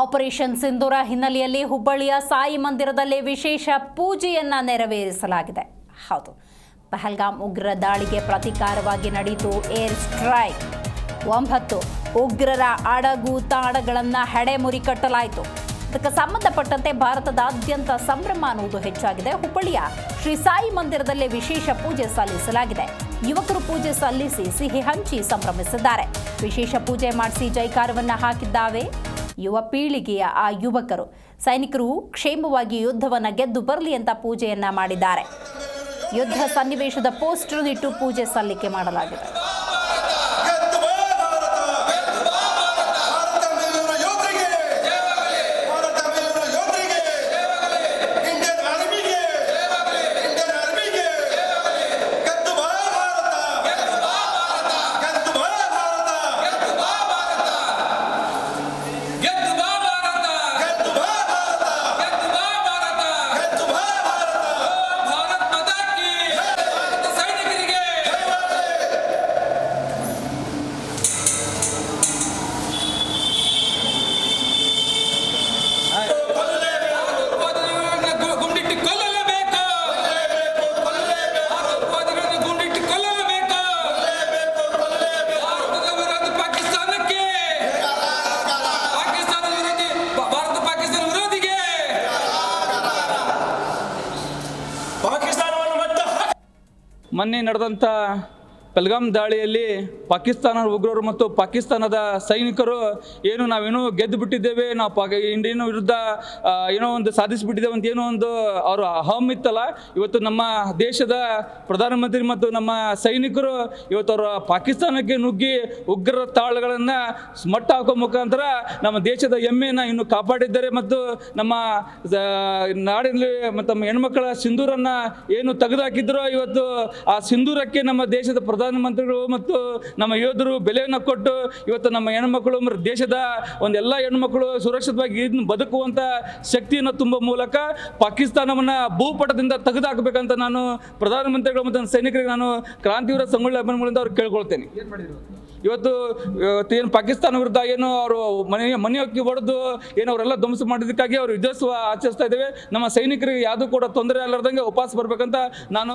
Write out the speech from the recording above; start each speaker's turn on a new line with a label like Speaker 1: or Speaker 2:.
Speaker 1: Operation ಸಿಂಧೂರ ಹಿನ್ನೆಲೆಯಲ್ಲಿ ಹುಬ್ಬಳ್ಳಿಯ ಸಾಯಿ ಮಂದಿರದಲ್ಲಿ ವಿಶೇಷ ಪೂಜೆಯನ್ನ ನೆರವೇರಿಸಲಾಗಿದೆ. ಹೌದು, ಪಹಲ್ಗಾಮ್ ಉಗ್ರ ದಾಳಿಗೆ ಪ್ರತೀಕಾರವಾಗಿ ನಡೆಯಿತು ಏರ್ ಸ್ಟ್ರೈಕ್. ಒಂಬತ್ತು, ಉಗ್ರರ ಅಡಗು ತಾಣಗಳನ್ನು ಹೆಡೆಮುರಿ ಕಟ್ಟಲಾಯಿತು. ಇದಕ್ಕೆ ಸಂಬಂಧಪಟ್ಟಂತೆ ಭಾರತದಾದ್ಯಂತ ಸಂಭ್ರಮ ಅನ್ನುವುದು ಹೆಚ್ಚಾಗಿದೆ. ಹುಬ್ಬಳ್ಳಿಯ ಶ್ರೀ ಸಾಯಿ ಮಂದಿರದಲ್ಲಿ ವಿಶೇಷ ಪೂಜೆ ಸಲ್ಲಿಸಲಾಗಿದೆ. ಯುವಕರು ಪೂಜೆ ಸಲ್ಲಿಸಿ ಸಿಹಿ ಹಂಚಿ ಸಂಭ್ರಮಿಸಿದ್ದಾರೆ. ವಿಶೇಷ ಪೂಜೆ ಮಾಡಿಸಿ ಜೈಕಾರವನ್ನ ಹಾಕಿದ್ದಾವೆ. ಯುವ ಪೀಳಿಗೆಯ ಆ ಯುವಕರು. ಸೈನಿಕರು ಕ್ಷೇಮವಾಗಿ ಯುದ್ಧವನ್ನು ಗೆದ್ದು ಬರಲಿ ಅಂತ ಪೂಜೆಯನ್ನ ಮಾಡಿದ್ದಾರೆ. ಯುದ್ಧ ಸನ್ನಿವೇಶದ ಪೋಸ್ಟರ್ ಇಟ್ಟು ಪೂಜೆ ಸಲ್ಲಿಕೆ ಮಾಡಲಾಗಿದೆ.
Speaker 2: ಮೊನ್ನೆ ನಡೆದಂಥ ಪೆಲ್ಗಾಮ್ ದಾಳಿಯಲ್ಲಿ ಪಾಕಿಸ್ತಾನ ಉಗ್ರರು ಮತ್ತು ಪಾಕಿಸ್ತಾನದ ಸೈನಿಕರು ಏನು ನಾವೇನೋ ಗೆದ್ದು ಬಿಟ್ಟಿದ್ದೇವೆ, ನಾವು ಪಾಕ ಇಂಡಿಯನ್ ವಿರುದ್ಧ ಏನೋ ಒಂದು ಸಾಧಿಸಿಬಿಟ್ಟಿದ್ದೇವೆ ಅಂತ ಏನೋ ಒಂದು ಅವರು ಅಹಂ ಇತ್ತಲ್ಲ, ಇವತ್ತು ನಮ್ಮ ದೇಶದ ಪ್ರಧಾನಮಂತ್ರಿ ಮತ್ತು ನಮ್ಮ ಸೈನಿಕರು ಇವತ್ತು ಅವರು ಪಾಕಿಸ್ತಾನಕ್ಕೆ ನುಗ್ಗಿ ಉಗ್ರರ ತಾಳಗಳನ್ನು ಮಟ್ಟ ಹಾಕೋ ಮುಖಾಂತರ ನಮ್ಮ ದೇಶದ ಹೆಮ್ಮೆಯನ್ನು ಇನ್ನು ಕಾಪಾಡಿದ್ದಾರೆ ಮತ್ತು ನಮ್ಮ ನಾಡಿನಲ್ಲಿ ಮತ್ತು ನಮ್ಮ ಹೆಣ್ಮಕ್ಕಳ ಸಿಂಧೂರನ್ನ ಏನು ತೆಗೆದುಹಾಕಿದ್ರೋ ಇವತ್ತು ಆ ಸಿಂಧೂರಕ್ಕೆ ನಮ್ಮ ದೇಶದ ಪ್ರಧಾನಮಂತ್ರಿಗಳು ಮತ್ತು ನಮ್ಮ ಯೋಧರು ಬೆಲೆಯನ್ನು ಕೊಟ್ಟು ಇವತ್ತು ನಮ್ಮ ಹೆಣ್ಮಕ್ಳು ಮತ್ತು ದೇಶದ ಒಂದೆಲ್ಲ ಹೆಣ್ಮಕ್ಳು ಸುರಕ್ಷಿತವಾಗಿ ಬದುಕುವಂಥ ಶಕ್ತಿಯನ್ನು ತುಂಬುವ ಮೂಲಕ ಪಾಕಿಸ್ತಾನವನ್ನು ಭೂಪಟದಿಂದ ತೆಗೆದುಹಾಕಬೇಕಂತ ನಾನು ಪ್ರಧಾನಮಂತ್ರಿಗಳು ಮತ್ತು ನನ್ನ ಸೈನಿಕರಿಗೆ ನಾನು ಕ್ರಾಂತಿವೀರ ಸಂಗೊಳ್ಳಿ ಅಭಿಮಾನಿಗಳಿಂದ ಅವ್ರು ಕೇಳ್ಕೊಳ್ತೇನೆ. ಇವತ್ತು ಇವತ್ತು ಏನು ಪಾಕಿಸ್ತಾನ ವಿರುದ್ಧ ಏನು ಅವರು ಮನೆ ಮನೆ ಹಕ್ಕಿ ಹೊಡೆದು ಏನು ಅವರೆಲ್ಲ ಧ್ವಂಸ ಮಾಡಿದ್ದಕ್ಕಾಗಿ ಅವರು ವಿಜಯೋತ್ಸವ ಆಚರಿಸ್ತಾ ಇದ್ದೇವೆ. ನಮ್ಮ ಸೈನಿಕರಿಗೆ ಯಾವುದೂ ಕೂಡ ತೊಂದರೆ ಆಗಲಾರ್ದಂಗೆ ಉಪವಾಸ ಬರಬೇಕಂತ ನಾನು